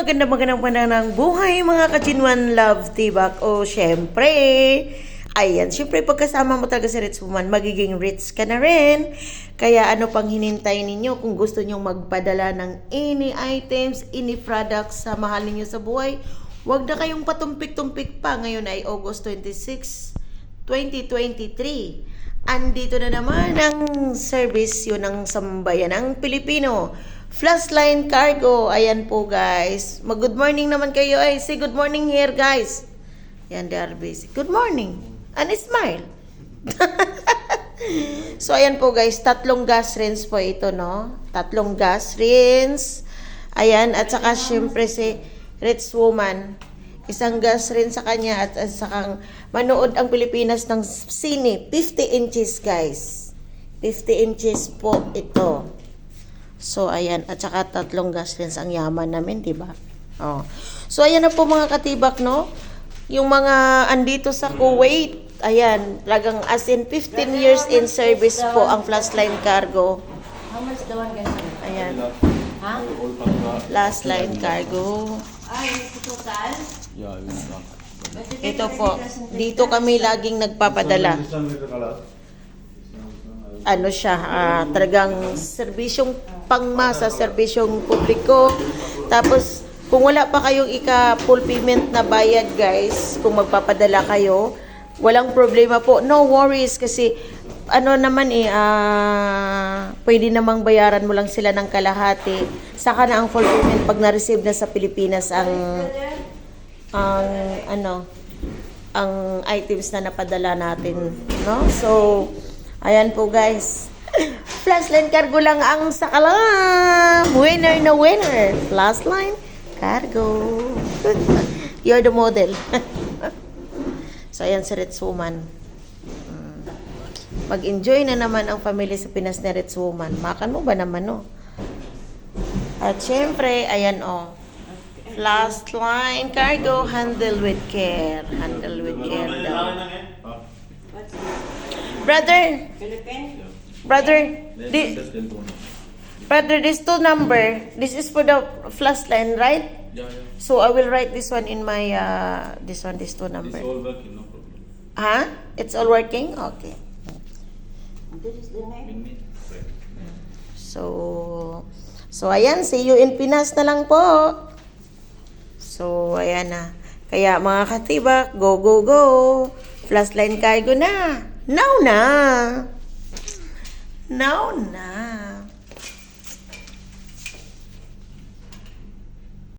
maganda magandang pananang buhay mga kachinwan love tibak. O syempre, ayan, syempre pagkasama mo talaga si Rich Woman, magiging rich ka na rin. Kaya ano pang hinintay ninyo kung gusto nyong magpadala ng any items, any products sa mahal ninyo sa buhay, huwag na kayong patumpik-tumpik pa. Ngayon ay August 26, 2023. Andito na naman ang service yun ng sambayanang Pilipino. Flashline Cargo. Ayan po guys. Mag-good morning naman kayo. Ay, say good morning here guys. Yan, they are busy. Good morning. And smile. so, ayan po guys. Tatlong gas rinse po ito, no? Tatlong gas rinse. Ayan. At saka syempre si Rich Woman. Isang gas rin sa kanya at, at sakang manood ang Pilipinas ng sine. 50 inches guys. 50 inches po ito. So, ayan. At saka tatlong gas rinse ang yaman namin, di ba? Oh. So, ayan na po mga katibak, no? Yung mga andito sa Kuwait, ayan, talagang as in 15 years in service po ang Flashline Cargo. How much the one guys? Ayan, Ha? Last Line Cargo. Ay, total? Ja. Ito po, dito kami laging nagpapadala. Ano siya, ah, talagang serbisyong pangmasa, serbisyong publiko. Tapos, kung wala pa kayong ika-full payment na bayad, guys, kung magpapadala kayo, walang problema po. No worries kasi ano naman eh, ah, pwede namang bayaran mo lang sila ng kalahati. Saka na ang full payment pag na-receive na sa Pilipinas ang ang ano ang items na napadala natin, no? So, ayan po guys. Flashline Cargo lang ang sakala. Winner na winner. Flashline Cargo. You're the model. so, ayan si Rich Woman. Mm. Mag-enjoy na naman ang family sa Pinas ni Rich Woman. Makan mo ba naman, no? At syempre, ayan oh. Last line cargo, handle with care. Handle with care daw. Brother, brother, di, brother, this two number, this is for the flash line, right? Ja, ja. So I will write this one in my, uh, this one, this two It's number. all working, no problem. Huh? It's all working? Okay. This is the name. So, so ayan, see you in Pinas na lang po. So, ayan na. Kaya mga katibak, go, go, go. Flashline cargo na. Now na. Now na.